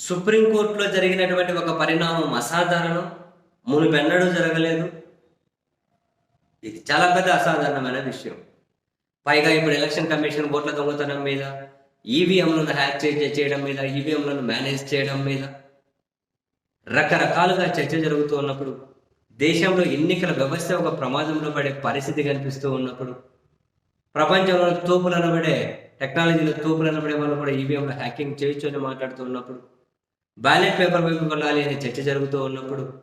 సుప్రీంకోర్టులో జరిగినటువంటి ఒక పరిణామం అసాధారణం. మునుపెన్నడూ జరగలేదు. ఇది చాలా పెద్ద అసాధారణమైన విషయం. పైగా ఇప్పుడు ఎలక్షన్ కమిషన్ ఓట్ల దొంగతనం మీద ఈవీఎంలను హ్యాక్ చేయడం మీద ఈవీఎంలను మేనేజ్ చేయడం మీద రకరకాలుగా చర్చ జరుగుతూ ఉన్నప్పుడు దేశంలో ఎన్నికల వ్యవస్థ ఒక ప్రమాదంలో పడే పరిస్థితి కనిపిస్తూ ఉన్నప్పుడు ప్రపంచంలో తోపులు అనబడే టెక్నాలజీలో తోపులు అనబడే వాళ్ళు కూడా ఈవీఎంలో హ్యాకింగ్ చేయొచ్చు అని మాట్లాడుతూ ఉన్నప్పుడు బ్యాలెట్ పేపర్ వైపు వెళ్ళాలి అనే చర్చ జరుగుతూ ఉన్నప్పుడు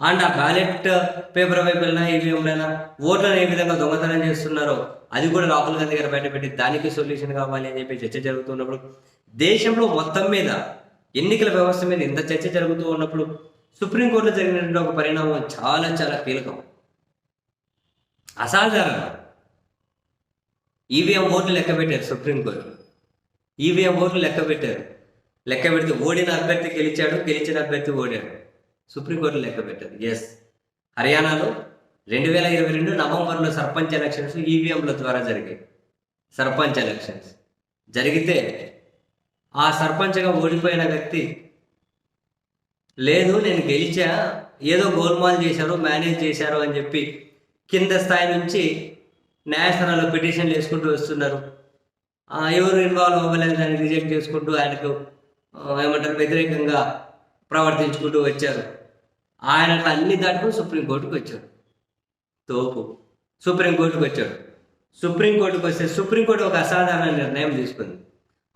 అండ్ ఆ బ్యాలెట్ పేపర్ వైపు వెళ్ళినా ఈవీఎంలైనా ఓట్లను ఏ విధంగా దొంగతనం చేస్తున్నారో అది కూడా రాహుల్ గాంధీ గారు బయటపెట్టి దానికి సొల్యూషన్ కావాలి అని చెప్పి చర్చ జరుగుతున్నప్పుడు దేశంలో మొత్తం మీద ఎన్నికల వ్యవస్థ మీద ఇంత చర్చ జరుగుతూ ఉన్నప్పుడు సుప్రీంకోర్టులో జరిగినటువంటి ఒక పరిణామం చాలా చాలా కీలకం. అసాధారణం. ఈవీఎం ఓట్లు లెక్క పెట్టారు సుప్రీంకోర్టు. ఈవీఎం ఓట్లు లెక్క పెట్టారు. లెక్క పెడితే ఓడిన అభ్యర్థి గెలిచాడు గెలిచిన అభ్యర్థి ఓడాడు. సుప్రీంకోర్టు లెక్క పెట్టదు. ఎస్ హర్యానాలో రెండు వేల ఇరవై రెండు నవంబర్లో సర్పంచ్ ఎలక్షన్స్ ఈవీఎంల ద్వారా జరిగాయి. సర్పంచ్ ఎలక్షన్స్ జరిగితే ఆ సర్పంచ్గా ఓడిపోయిన వ్యక్తి లేదు నేను గెలిచా ఏదో గోల్మాల్ చేశారు మేనేజ్ చేశారు అని చెప్పి కింద స్థాయి నుంచి న్యాయస్థానాల్లో పిటిషన్లు వేసుకుంటూ వస్తున్నారు. ఎవరు ఇన్వాల్వ్ అవ్వలేదు దాన్ని రిజెక్ట్ చేసుకుంటూ ఆయనకు ఏమంటారు వ్యతిరేకంగా ప్రవర్తించుకుంటూ వచ్చారు. ఆయన అన్ని దాటుకుని సుప్రీంకోర్టుకు వచ్చాడు తోపు. సుప్రీంకోర్టుకు వచ్చాడు. సుప్రీంకోర్టుకు వస్తే సుప్రీంకోర్టు ఒక అసాధారణ నిర్ణయం తీసుకుంది.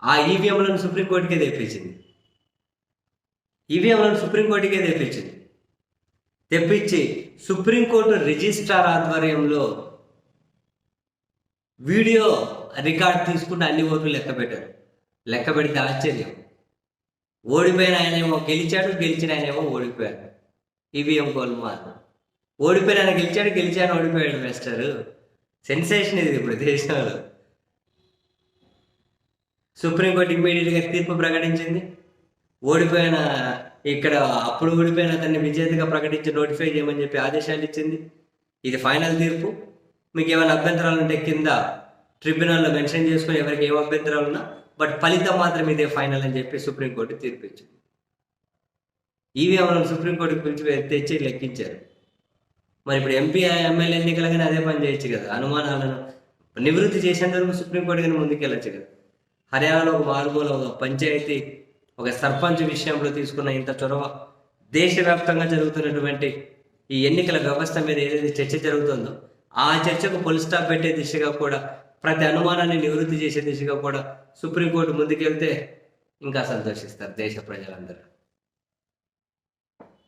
ఆ ఈవీఎంలను సుప్రీంకోర్టుకే తెప్పించింది. ఈవీఎంలను సుప్రీంకోర్టుకే తెప్పించింది. తెప్పించి సుప్రీంకోర్టు రిజిస్ట్రార్ ఆధ్వర్యంలో వీడియో రికార్డ్ తీసుకుంటే అన్ని ఓట్లు లెక్క పెట్టారు. లెక్క పెడితే ఆశ్చర్యం. ఓడిపోయిన ఆయనేమో గెలిచాడు గెలిచిన ఆయనేమో ఓడిపోయాడు. ఈవీఎం గోల్మాల్ ఓడిపోయిన ఆయన గెలిచాడు గెలిచాను ఓడిపోయాడు మాస్టర్ సెన్సేషన్ ఇది ఇప్పుడు దేశంలో. సుప్రీంకోర్టు ఇమ్మీడియట్గా తీర్పు ప్రకటించింది. ఓడిపోయిన ఇక్కడ అప్పుడు ఓడిపోయిన అతన్ని విజేతగా ప్రకటించి నోటిఫై చేయమని చెప్పి ఆదేశాలు ఇచ్చింది. ఇది ఫైనల్ తీర్పు. మీకు ఏమైనా అభ్యంతరాలు ఉంటే కింద ట్రిబ్యునల్లో మెన్షన్ చేసుకుని ఎవరికి ఏం అభ్యంతరాలు ఉన్నా బట్ ఫలితం మాత్రం ఇదే ఫైనల్ అని చెప్పి సుప్రీంకోర్టు తీర్పు ఇచ్చింది ఈవీఎంలను సుప్రీంకోర్టుకు పిలిచి తెచ్చి లెక్కించారు. మరి ఇప్పుడు ఎంపీ ఎమ్మెల్యే ఎన్నికలకైనా అదే పని చేయొచ్చు కదా? అనుమానాలను నివృత్తి చేసేంత వరకు సుప్రీంకోర్టు కానీ ముందుకెళ్ళచ్చు కదా? హర్యానాలో ఒక మారుమూల ఒక పంచాయతీ ఒక సర్పంచ్ విషయంలో తీసుకున్న ఇంత చొరవ దేశవ్యాప్తంగా జరుగుతున్నటువంటి ఈ ఎన్నికల వ్యవస్థ మీద ఏదైతే చర్చ జరుగుతుందో ఆ చర్చకు పొలి స్టాప్ పెట్టే దిశగా కూడా ప్రతి అనుమానాన్ని నివృత్తి చేసే దిశగా కూడా సుప్రీంకోర్టు ముందుకెళ్తే ఇంకా సంతోషిస్తారు దేశ ప్రజలందరూ.